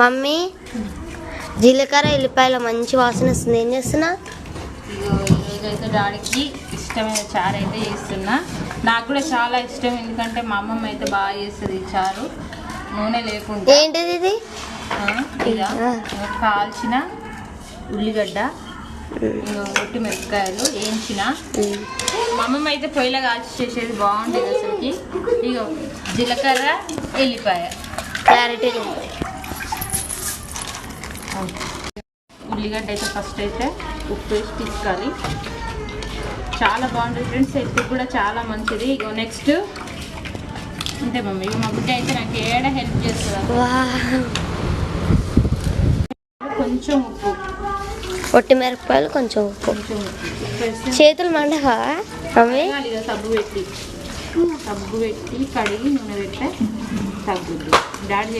Mummy జీలకర్ర ఎల్లిపాయల మంచి వాసన వస్తుంది. ఏం చేస్తున్నా? ఇగో ఈరోజైతే డాడీకి ఇష్టమైన చారు అయితే చేస్తున్నా. నాకు కూడా చాలా ఇష్టం ఎందుకంటే మా అమ్మమ్మ అయితే బాగా చేస్తుంది ఈ చారు. నూనె లేకుండా. ఏంటిది ఇది? కాల్చిన ఉల్లిగడ్డ ఒట్టి మిరపకాయలు వేయించిన. మా అమ్మమ్మ అయితే పొయ్యిలో కాల్చి చేసేది బాగుండేది అసలుకి. ఇగో జీలకర్ర ఎల్లిపాయ. క్లారిటీ లేదు. ఉల్లిగడ్డ అయితే ఫస్ట్ అయితే ఉప్పు వేసి తీసుకోవాలి. చాలా బాగుంటుంది ఫ్రెండ్స్ హెల్త్ కూడా చాలా మంచిది. ఇగో నెక్స్ట్ అంతే మమ్మీ మా బిడ్డ అయితే నాకు ఏడ హెల్ప్ చేస్తుంది. కొంచెం ఉప్పు. ఒట్టి మిరపకాయలు కొంచెం ఉప్పు. చేతులు మండగా ఇక సబ్బు పెట్టి. సబ్బు పెట్టి కడిగి నూనె పెడితే తగ్గుద్ది డాడీ